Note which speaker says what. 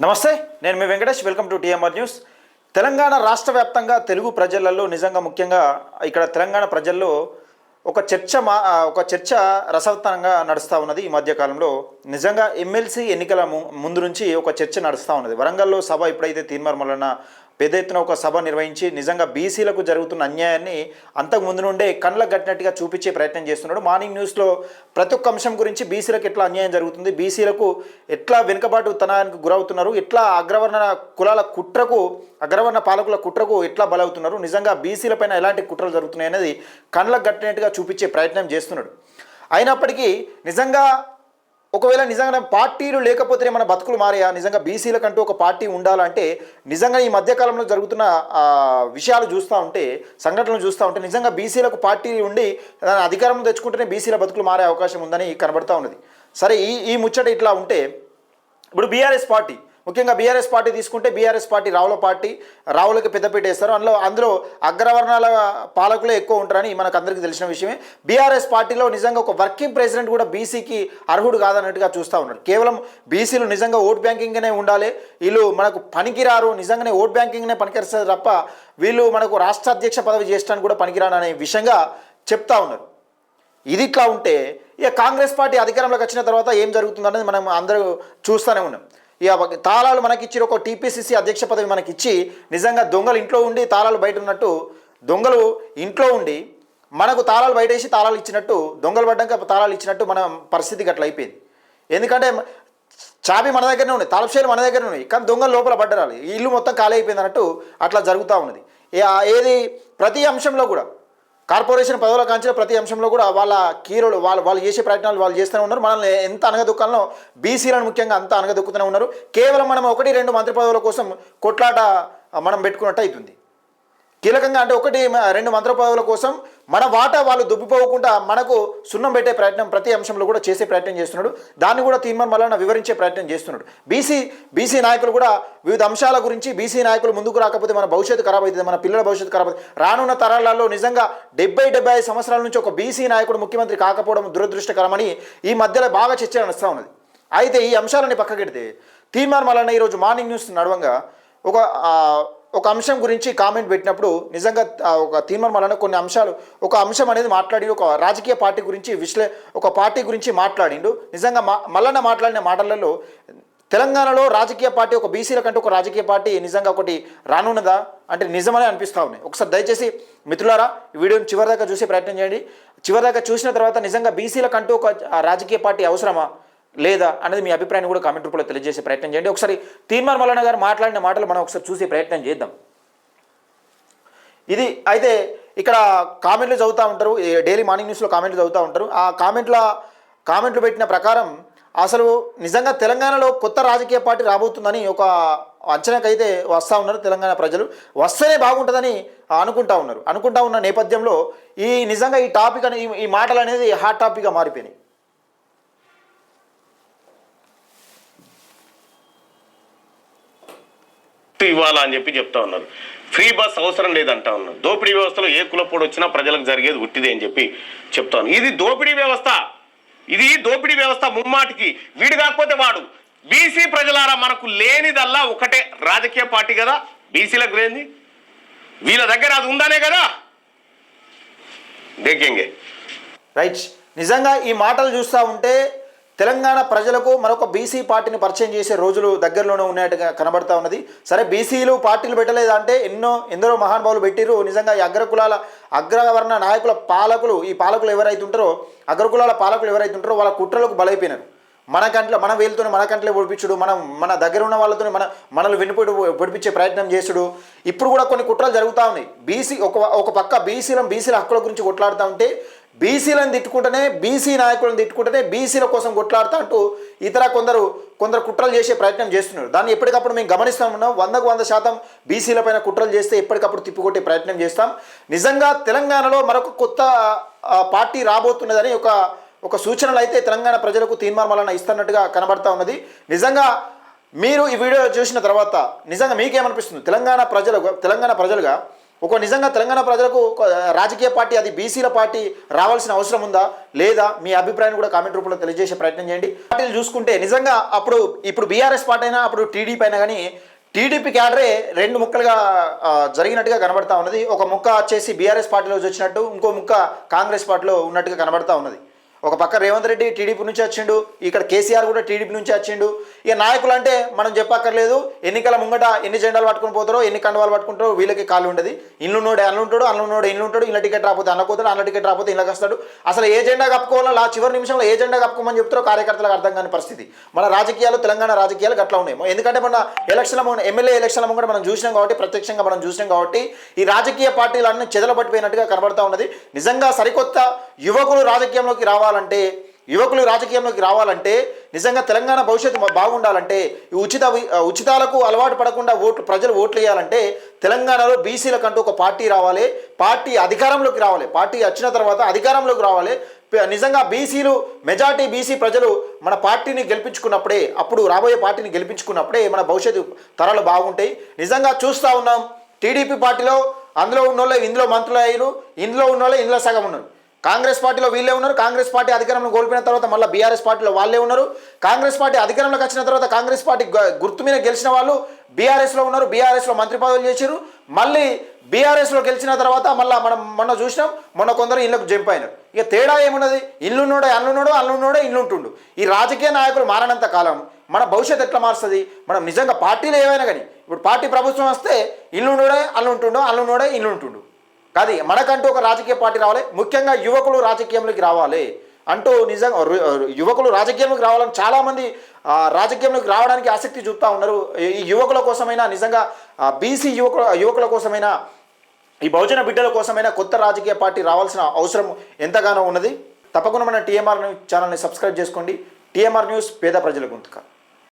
Speaker 1: నమస్తే నేను మీ Venkatesh. Welcome to TMR news Telangana రాష్ట్ర వ్యాప్తంగా తెలుగు ప్రజలలో నిజంగా ముఖ్యంగా ఇక్కడ తెలంగాణ ప్రజల్లో ఒక చర్చ మా ఒక చర్చ రసవత్తనంగా నడుస్తూ ఉన్నది ఈ మధ్యకాలంలో. నిజంగా ఎమ్మెల్సీ ఎన్నికల ము- ముందు నుంచి ఒక చర్చ నడుస్తూ ఉన్నది. వరంగల్లో సభ ఎప్పుడైతే తీర్మార్మలన్న పెద్ద ఎత్తున ఒక సభ నిర్వహించి నిజంగా బీసీలకు జరుగుతున్న అన్యాయాన్ని అంతకు ముందు నుండే కళ్ళకు కట్టినట్టుగా చూపించే ప్రయత్నం చేస్తున్నాడు. మార్నింగ్ న్యూస్లో ప్రతి ఒక్క అంశం గురించి బీసీలకు ఎట్లా అన్యాయం జరుగుతుంది? బీసీలకు ఎట్లా వెనుకబాటు తనానికి గురవుతున్నారు? ఎట్లా అగ్రవర్ణ కులాల కుట్రకు అగ్రవర్ణ పాలకుల కుట్రకు ఎట్లా బలవుతున్నారు? నిజంగా బీసీలపైన ఎలాంటి కుట్రలు జరుగుతున్నాయి అనేది కళ్ళకు కట్టినట్టుగా చూపించే ప్రయత్నం చేస్తున్నాడు. అయినప్పటికీ నిజంగా ఒకవేళ నిజంగా పార్టీలు లేకపోతేనే మన బతుకులు మారాయా? నిజంగా బీసీలకంటూ ఒక పార్టీ ఉండాలంటే నిజంగా ఈ మధ్యకాలంలో జరుగుతున్న విషయాలు చూస్తూ ఉంటే సంఘటనలు చూస్తూ ఉంటే నిజంగా బీసీలకు పార్టీ ఉండి దాని అధికారం తెచ్చుకుంటేనే బీసీల బతుకులు మారే అవకాశం ఉందని కనబడతా ఉన్నది. సరే ఈ ఈ ముచ్చట ఇట్లా ఉంటే ఇప్పుడు బీఆర్ఎస్ పార్టీ ముఖ్యంగా బీఆర్ఎస్ పార్టీ తీసుకుంటే బీఆర్ఎస్ పార్టీ రావుల పార్టీ రావులకి పెద్దపీట వేస్తారు. అందులో అందులో అగ్రవర్ణాల పాలకులే ఎక్కువ ఉంటారని మనకు అందరికీ తెలిసిన విషయమే. బీఆర్ఎస్ పార్టీలో నిజంగా ఒక వర్కింగ్ ప్రెసిడెంట్ కూడా బీసీకి అర్హుడు కాదన్నట్టుగా చూస్తూ ఉన్నారు కేవలం బీసీలు నిజంగా ఓట్ బ్యాంకింగ్నే ఉండాలి. వీళ్ళు మనకు పనికిరారు నిజంగానే ఓట్ బ్యాంకింగ్నే పనికిరిస్తారు తప్ప వీళ్ళు మనకు రాష్ట్ర అధ్యక్ష పదవి చేయడానికి కూడా పనికిరాను అనే విషయంగా చెప్తా ఉన్నారు. ఇది ఇట్లా ఉంటే ఇక కాంగ్రెస్ పార్టీ అధికారంలోకి వచ్చిన తర్వాత ఏం జరుగుతుందనేది మనం అందరూ చూస్తూనే ఉన్నాం. ఇక తాళాలు మనకి ఇచ్చి ఒక టీపీసీసీ అధ్యక్ష పదవి మనకి ఇచ్చి నిజంగా దొంగలు ఇంట్లో ఉండి తాళాలు బయట ఉన్నట్టు దొంగలు ఇంట్లో ఉండి మనకు తాళాలు బయట వేసి తాళాలు ఇచ్చినట్టు దొంగలు పడ్డాక తాళాలు ఇచ్చినట్టు మన పరిస్థితికి అట్లా అయిపోయింది. ఎందుకంటే చాబి మన దగ్గరనే ఉన్నాయి తలపేలు మన దగ్గరనే ఉన్నాయి కానీ దొంగలు లోపల పడ్డరాలి ఈ ఇల్లు మొత్తం ఖాళీ అయిపోయింది అన్నట్టు అట్లా జరుగుతూ ఉన్నది. ఏది ప్రతి అంశంలో కూడా కార్పొరేషన్ పదవుల కాంచిన ప్రతి అంశంలో కూడా వాళ్ళ కీరోలు వాళ్ళు వాళ్ళు చేసే ప్రయత్నాలు వాళ్ళు చేస్తూనే ఉన్నారు. మనల్ని ఎంత అనగదొక్కాలనో బీసీలను ముఖ్యంగా అంత అనగదొక్కుతూనే ఉన్నారు. కేవలం మనం ఒకటి రెండు మంత్రి పదవుల కోసం కొట్లాట మనం పెట్టుకున్నట్టు అవుతుంది. కీలకంగా అంటే ఒకటి రెండు మంత్రపదవుల కోసం మన వాటా వాళ్ళు దుబ్బిపోకుండా మనకు సున్నం పెట్టే ప్రయత్నం ప్రతి అంశంలో కూడా చేసే ప్రయత్నం చేస్తున్నాడు. దాన్ని కూడా తీర్మాన్ వలన వివరించే ప్రయత్నం చేస్తున్నాడు. బీసీ బీసీ నాయకులు కూడా వివిధ అంశాల గురించి బీసీ నాయకులు ముందుకు రాకపోతే మన భవిష్యత్తు ఖరాబ్ అవుతుంది మన పిల్లల భవిష్యత్తు ఖరాబ్ అవుతుంది. రానున్న తరాలలో నిజంగా డెబ్బై డెబ్బై ఐదు సంవత్సరాల నుంచి ఒక బీసీ నాయకుడు ముఖ్యమంత్రి కాకపోవడం దురదృష్టకరమని ఈ మధ్యలో బాగా చర్చ నడుస్తూ ఉన్నది. అయితే ఈ అంశాలని పక్కకెడితే తీర్మాన్ వలన ఈరోజు మార్నింగ్ న్యూస్ నడవంగా ఒక ఒక అంశం గురించి కామెంట్ పెట్టినప్పుడు నిజంగా ఒక తీర్మానం కొన్ని అంశాలు ఒక అంశం అనేది మాట్లాడి ఒక రాజకీయ పార్టీ గురించి విశ్లే ఒక పార్టీ గురించి మాట్లాడిండు. నిజంగా మా మల్లన్న మాట్లాడిన మాటలలో తెలంగాణలో రాజకీయ పార్టీ ఒక బీసీల కంటే ఒక రాజకీయ పార్టీ నిజంగా ఒకటి రానున్నదా? అంటే నిజమనే అనిపిస్తూ ఉన్నాయి ఒకసారి దయచేసి మిత్రులారా ఈ వీడియోని చివరిదాకా చూసే ప్రయత్నం చేయండి. చివరిదాకా చూసిన తర్వాత నిజంగా బీసీల కంటూ ఒక రాజకీయ పార్టీ అవసరమా? లేదా అనేది మీ అభిప్రాయాన్ని కూడా కామెంట్ రూపంలో తెలియజేసే ప్రయత్నం చేయండి. ఒకసారి తీర్మాన్ మల్లన్న గారు మాట్లాడిన మాటలు మనం ఒకసారి చూసే ప్రయత్నం చేద్దాం. ఇది అయితే ఇక్కడ కామెంట్లు చదువుతూ ఉంటారు ఈ డైలీ మార్నింగ్ న్యూస్లో కామెంట్లు చదువుతూ ఉంటారు. ఆ కామెంట్ల కామెంట్లు పెట్టిన ప్రకారం అసలు నిజంగా తెలంగాణలో కొత్త రాజకీయ పార్టీ రాబోతుందని ఒక అంచనాకైతే వస్తూ ఉన్నారు తెలంగాణ ప్రజలు. వస్తేనే బాగుంటుందని అనుకుంటా ఉన్నారు. అనుకుంటా ఉన్న నేపథ్యంలో ఈ నిజంగా ఈ టాపిక్ అని ఈ- ఈ మాటలు అనేది హాట్ టాపిక్గా మారిపోయినాయి.
Speaker 2: ఇవ్వాలా అని చెప్పి చెప్తా ఉన్నారు. ఫ్రీ బస్ అవసరం లేదంటా ఉన్నారు. దోపిడీ వ్యవస్థలో ఏ కులపోడు వచ్చినా ప్రజలకు జరిగేది ఉట్టిదే అని చెప్పి చెప్తాను ఇది దోపిడీ వ్యవస్థ. ఇది దోపిడీ వ్యవస్థ ముమ్మాటికి. వీడు కాకపోతే వాడు. బీసీ ప్రజలారా మనకు లేనిదల్లా ఒకటే రాజకీయ పార్టీ కదా. బీసీలకు లేనిది. వీళ్ళ దగ్గర అది ఉందనే కదా. దేకేంగే?
Speaker 1: రైట్. నిజంగా ఈ మాటలు చూస్తూ ఉంటే తెలంగాణ ప్రజలకు మరొక బీసీ పార్టీని పరిచయం చేసే రోజులు దగ్గరలోనే ఉన్నట్టుగా కనబడతా ఉన్నది. సరే బీసీలు పార్టీలు పెట్టలేదు అంటే ఎన్నో ఎందరో మహానుభావులు పెట్టిరు నిజంగా ఈ అగ్రకులాల అగ్రవర్ణ నాయకుల పాలకులు ఈ పాలకులు ఎవరైతే ఉంటారో అగ్రకులాల పాలకులు ఎవరైతే ఉంటారో వాళ్ళ కుట్రలకు బలైపోయినారు. మన కంట్లో మన వేలుతోనే మన కంట్లో పొడిపించుడు మనం మన దగ్గర ఉన్న వాళ్ళతోనే మన మనల్ని వెనుపడి పొడిపించే ప్రయత్నం చేసుడు ఇప్పుడు కూడా కొన్ని కుట్రలు జరుగుతూ ఉన్నాయి. బీసీ ఒక ఒక పక్క బీసీలం బీసీల హక్కుల గురించి కొట్లాడుతూ ఉంటే బీసీలను తిట్టుకుంటేనే బీసీ నాయకులను తిట్టుకుంటేనే బీసీల కోసం కొట్లాడుతూ అంటూ ఇతర కొందరు కొందరు కుట్రలు చేసే ప్రయత్నం చేస్తున్నారు. దాన్ని ఎప్పటికప్పుడు మేము గమనిస్తూ ఉన్నాం. వందకు వంద శాతం బీసీల పైన కుట్రలు చేస్తే ఎప్పటికప్పుడు తిప్పికొట్టే ప్రయత్నం చేస్తాం. నిజంగా తెలంగాణలో మరొక కొత్త పార్టీ రాబోతున్నదని ఒక ఒక సూచనలు అయితే తెలంగాణ ప్రజలకు తీర్మానాలను ఇస్తున్నట్టుగా కనబడతా ఉన్నది. నిజంగా మీరు ఈ వీడియో చూసిన తర్వాత నిజంగా మీకేమనిపిస్తుంది? తెలంగాణ ప్రజలు తెలంగాణ ప్రజలుగా ఒక నిజంగా తెలంగాణ ప్రజలకు ఒక రాజకీయ పార్టీ అది బీసీల పార్టీ రావాల్సిన అవసరం ఉందా? లేదా మీ అభిప్రాయాన్ని కూడా కామెంట్ రూపంలో తెలియజేసే ప్రయత్నం చేయండి. పార్టీలు చూసుకుంటే నిజంగా అప్పుడు ఇప్పుడు బీఆర్ఎస్ పార్టీ అయినా అప్పుడు టీడీపీ అయినా కానీ టీడీపీ క్యాడరే రెండు ముక్కలుగా జరిగినట్టుగా కనబడతా ఉన్నది. ఒక ముక్క వచ్చేసి బీఆర్ఎస్ పార్టీలో వచ్చినట్టు ఇంకో ముక్క కాంగ్రెస్ పార్టీలో ఉన్నట్టుగా కనబడతా ఉన్నది. ఒక పక్క రేవంత్ రెడ్డి టీడీపీ నుంచి వచ్చిండు ఇక్కడ కేసీఆర్ కూడా టీడీపీ నుంచి వచ్చిండు. ఇక నాయకులు అంటే మనం చెప్పక్కర్లేదు ఎన్నికల ముంగట ఎన్ని జెండాలు పట్టుకుని పోతారో ఎన్ని కండవాలు పట్టుకుంటారో వీళ్ళకి కాలు ఉండదు. ఇల్లు నోడే అల్లు ఉంటాడు నోడే ఇల్లు ఉంటాడు ఇళ్ళ టికెట్ రాకపోతే అన్నపోతాడు అన్న టికెట్ రాకపోతే ఇళ్ళకి వస్తాడు. అసలు ఏ జెండా కప్పుకోవాలో? ఆ చివరి నిమిషంలో ఏ జెండా కప్పుకోమని చెప్తారో కార్యకర్తలకు అర్థం కాని పరిస్థితి. మన రాజకీయాలు తెలంగాణ రాజకీయాలు గట్లా ఉన్నాయి. ఎందుకంటే మన ఎలక్షన్ల ఎమ్మెల్యే ఎలక్షన్ల ముంగట మనం చూసినాం కాబట్టి ప్రత్యక్షంగా మనం చూసినాం కాబట్టి ఈ రాజకీయ పార్టీలు అన్ని చెదలబట్టిపోయినట్టుగా కనబడతా ఉన్నది. నిజంగా సరికొత్త యువకులు రాజకీయంలోకి రావాలంటే యువకులు రాజకీయంలోకి రావాలంటే నిజంగా తెలంగాణ భవిష్యత్తు బాగుండాలంటే ఈ ఉచిత ఉచితాలకు అలవాటు పడకుండా ఓట్లు ప్రజలు ఓట్లు వేయాలంటే తెలంగాణలో బీసీలకంటూ ఒక పార్టీ రావాలి పార్టీ అధికారంలోకి రావాలి పార్టీ వచ్చిన తర్వాత అధికారంలోకి రావాలి. నిజంగా బీసీలు మెజార్టీ బీసీ ప్రజలు మన పార్టీని గెలిపించుకున్నప్పుడే అప్పుడు రాబోయే పార్టీని గెలిపించుకున్నప్పుడే మన భవిష్యత్తు తరాలు బాగుంటాయి. నిజంగా చూస్తూ ఉన్నాం టీడీపీ పార్టీలో అందులో ఉన్నోళ్ళే ఇందులో మంత్రులు అయ్యారు ఇందులో ఉన్నోళ్ళే ఇందులో సగం ఉన్నారు కాంగ్రెస్ పార్టీలో వీళ్ళే ఉన్నారు. కాంగ్రెస్ పార్టీ అధికారంలో కోల్పోయిన తర్వాత మళ్ళీ బీఆర్ఎస్ పార్టీలో వాళ్ళే ఉన్నారు. కాంగ్రెస్ పార్టీ అధికారంలోకి వచ్చిన తర్వాత కాంగ్రెస్ పార్టీ గుర్తు మీద గెలిచిన వాళ్ళు బీఆర్ఎస్లో ఉన్నారు. బీఆర్ఎస్లో మంత్రి పదవులు చేశారు మళ్ళీ బీఆర్ఎస్లో గెలిచిన తర్వాత మళ్ళీ మనం మొన్న చూసినాం. మొన్న కొందరు ఇళ్ళకు జంప్ అయినారు. ఇక తేడా ఏమున్నది? ఇల్లున్నోడే అల్లున్నోడు అల్లున్నోడే ఇల్లుంటుండు. ఈ రాజకీయ నాయకులు మారనంత కాలం మన భవిష్యత్తు ఎట్లా మారుస్తుంది? మనం నిజంగా పార్టీలు ఏవైనా కానీ ఇప్పుడు పార్టీ ప్రభుత్వం వస్తే ఇల్లున్నోడే అల్లుంటుండో అల్లున్నోడే ఇల్లుంటుండు. కాదు మనకంటూ ఒక రాజకీయ పార్టీ రావాలి ముఖ్యంగా యువకులు రాజకీయంలోకి రావాలి. అంటూ నిజంగా యువకులు రాజకీయంలోకి రావాలని చాలామంది రాజకీయంలోకి రావడానికి ఆసక్తి చూపుతా ఉన్నారు. ఈ యువకుల కోసమైనా నిజంగా బీసీ యువకుల యువకుల కోసమైనా ఈ బహుజన బిడ్డల కోసమైనా కొత్త రాజకీయ పార్టీ రావాల్సిన అవసరం ఎంతగానో ఉన్నది. తప్పకుండా మన టీఎంఆర్ న్యూస్ ఛానల్ని సబ్స్క్రైబ్ చేసుకోండి. టీఎంఆర్ న్యూస్ పేద ప్రజల గొంతుక.